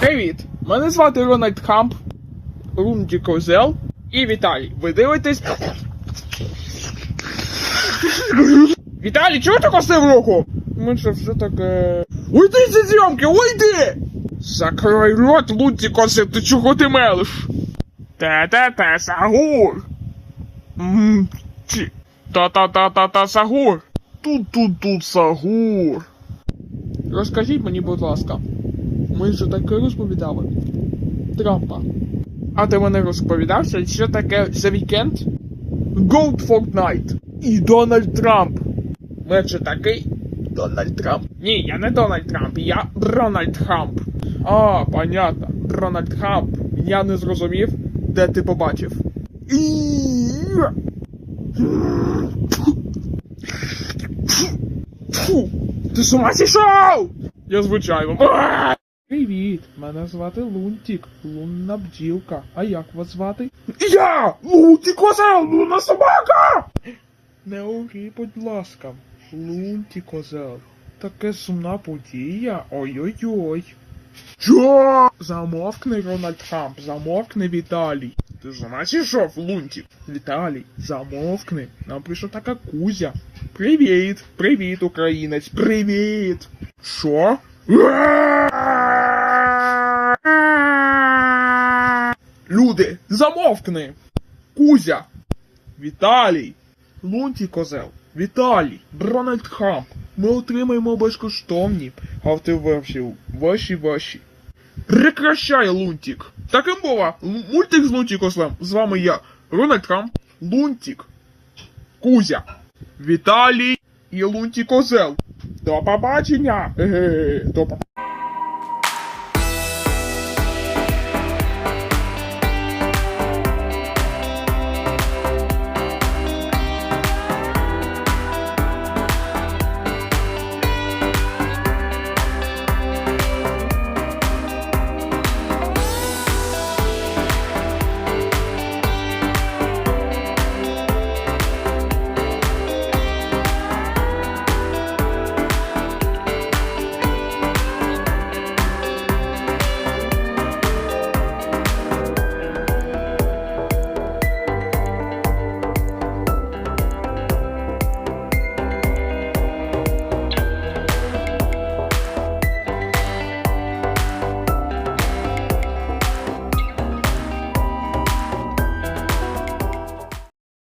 Привіт! Мене звати Рональд Хамп, Рунді Козел і Віталій. Ви дивитесь. Віталій, чого ти косив руку? Ми що все таке. Уйди зі зйомки, уйди! Закрой рот, Лунді косив, ти чого ти мелиш? Те-те-те, Сагур! М, чи- Та-та-та-та-та, Сагур! Тут-тут-тут, Сагур! Розкажіть мені, будь ласка, ми ж таке розповідали. Трампа. А ти мене розповідався, що таке The Weekend? Gold Fortnite і Дональд Трамп. Ми же такий Дональд Трамп. Ні, я не Дональд Трамп, я Рональд Хамп. А, понятно. Рональд Хамп. Я не зрозумів, де ти побачив. І- Фу, ти з ума зійшов? Я звичайно. Привіт, мене звати Лунтік, лунна бджілка. А як вас звати? Я! Лунтік Козел, лунна собака! Не ори, будь ласка, Лунтік Козел. Таке сумна подія. Ой-ой-ой. Що? Замовкни, Рональд Трамп, замовкни, Віталій. Ти ж ума зійшов, Лунтік? Віталій, замовкни. Нам прийшла така кузя. Привіт, привіт, українець, привіт. Що? Люди, замовкни! Кузя! Віталій! Лунтій козел! Віталій! Рональд Хамп! Ми отримаємо безкоштовні автоверсію. Ваші ваші. Прекращай, Лунтік! Таким була мультик з Лунтікослем. З вами я, Рональд Трамп, Лунтік, Кузя, Віталій і Лунтікозел. До побачення! До побачення!